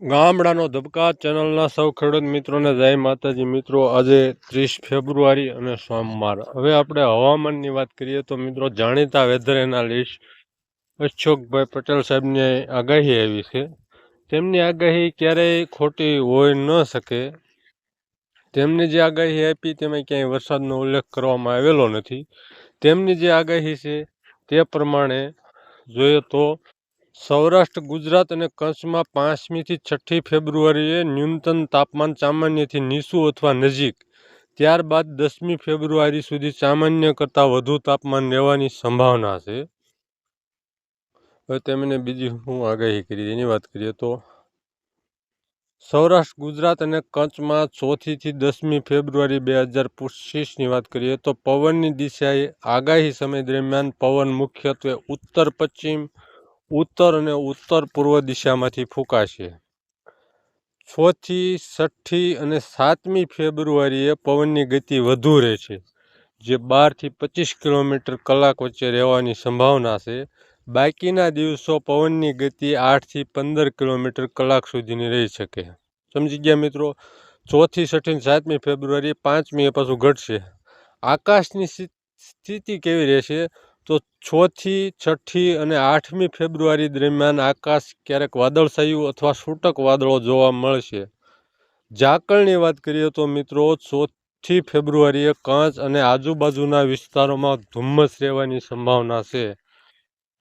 ગામડાનો ધબકા ચેનલના સૌ ખેડૂત મિત્રોને જય માતાજી. મિત્રો, આજે ત્રીસ ફેબ્રુઆરી અને સોમવાર. હવે આપણે હવામાનની વાત કરીએ તો મિત્રો, જાણીતા વેધર એનાલિસ્ટ અશોકભાઈ પટેલ સાહેબની આગાહી આવી છે. તેમની આગાહી ક્યારેય ખોટી હોઈ ન શકે. તેમની જે આગાહી આપી તેમાં ક્યાંય વરસાદનો ઉલ્લેખ કરવામાં આવેલો નથી. તેમની જે આગાહી છે તે પ્રમાણે જોઈએ તો સૌરાષ્ટ્ર, ગુજરાત અને કચ્છમાં પાંચમીથી છઠ્ઠી ફેબ્રુઆરીએ ન્યૂનતમ તાપમાન સામાન્યથી નીચું અથવા નજીક. ત્યારબાદ દસમી ફેબ્રુઆરી સુધી સામાન્ય કરતાં વધુ તાપમાન રહેવાની સંભાવના છે. હવે તેમને બીજી હું આગાહી કરી, એની વાત કરીએ તો સૌરાષ્ટ્ર, ગુજરાત અને કચ્છમાં ચોથીથી દસમી ફેબ્રુઆરી બે હજાર પચીસની વાત કરીએ તો પવનની દિશાએ આગાહી સમય દરમિયાન પવન મુખ્યત્વે ઉત્તર પશ્ચિમ ઉત્તર અને ઉત્તર પૂર્વ દિશામાંથી ફૂંકાશે. છથી છઠ્ઠી અને સાતમી ફેબ્રુઆરીએ પવનની ગતિ વધુ રહેશે, જે બારથી પચીસ કિલોમીટર કલાક વચ્ચે રહેવાની સંભાવના છે. બાકીના દિવસો પવનની ગતિ આઠથી પંદર કિલોમીટર કલાક સુધીની રહી શકે. સમજી ગયા મિત્રો? ચોથી છઠ્ઠી સાતમી ફેબ્રુઆરી પાંચમી પાછું ઘટશે. આકાશની સ્થિતિ કેવી રહેશે? તો છથી છઠ્ઠી અને આઠમી ફેબ્રુઆરી દરમિયાન આકાશ ક્યારેક વાદળછાયું અથવા છૂટક વાદળો જોવા મળશે. ઝાકળની વાત કરીએ તો મિત્રો, ચોથી ફેબ્રુઆરીએ કાંચ અને આજુબાજુના વિસ્તારોમાં ધુમ્મસ રહેવાની સંભાવના છે.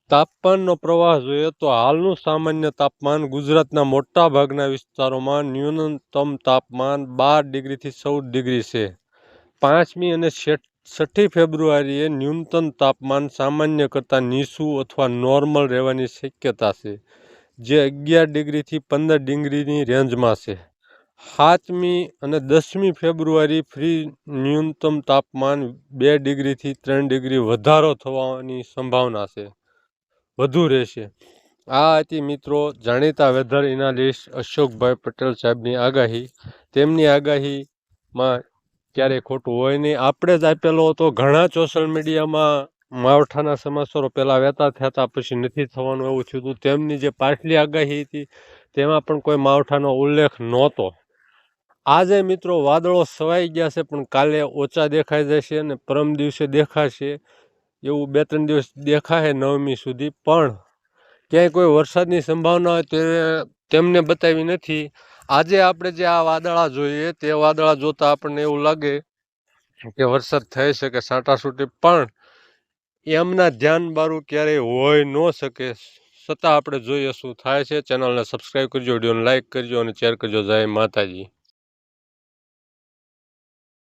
તાપમાનનો પ્રવાહ જોઈએ તો હાલનું સામાન્ય તાપમાન ગુજરાતના મોટા ભાગના વિસ્તારોમાં ન્યૂનતમ તાપમાન બાર ડિગ્રીથી ચૌદ ડિગ્રી છે. પાંચમી અને છઠ્ઠી ફેબ્રુઆરીએ ન્યૂનતમ તાપમાન સામાન્ય કરતાં નીચું અથવા નોર્મલ રહેવાની શક્યતા છે, જે અગિયાર ડિગ્રીથી પંદર ડિગ્રીની રેન્જમાં છે. સાતમી અને દસમી ફેબ્રુઆરી ફ્રી ન્યૂનતમ તાપમાન બે ડિગ્રીથી ત્રણ ડિગ્રી વધારો થવાની સંભાવના છે. વધુ રહેશે. આ હતી મિત્રો જાણીતા વેધર એનાલિસ્ટ અશોકભાઈ પટેલ સાહેબની આગાહી. તેમની આગાહીમાં ક્યારેય ખોટું હોય નહીં. આપણે જ આપેલો હતો. ઘણા સોશિયલ મીડિયામાં માવઠાના સમાચારો પહેલાં વહેતા હતા પછી નથી થવાનું એવું થયું હતું તેમની જે પાછલી આગાહી હતી, તેમાં પણ કોઈ માવઠાનો ઉલ્લેખ નહોતો. આજે મિત્રો વાદળો સવાઈ ગયા છે, પણ કાલે ઓછા દેખાઈ જશે અને પરમ દિવસે દેખાશે. એવું બે ત્રણ દિવસ દેખાશે નવમી સુધી. પણ ક્યાંય કોઈ વરસાદની સંભાવના હોય તે તેમને બતાવી નથી. આજે આપણે જે આ વાદળા જોઈએ, તે વાદળા જોતાં આપણને એવું લાગે કે વરસાદ થઈ શકે છાંટાછૂટી પણ એમના ધ્યાન બારું ક્યારેય હોય ન શકે. છતાં આપણે જોઈએ શું થાય છે, ચેનલને સબસ્ક્રાઈબ કરજો, વિડીયોને લાઇક કરજો અને શેર કરજો. જય માતાજી.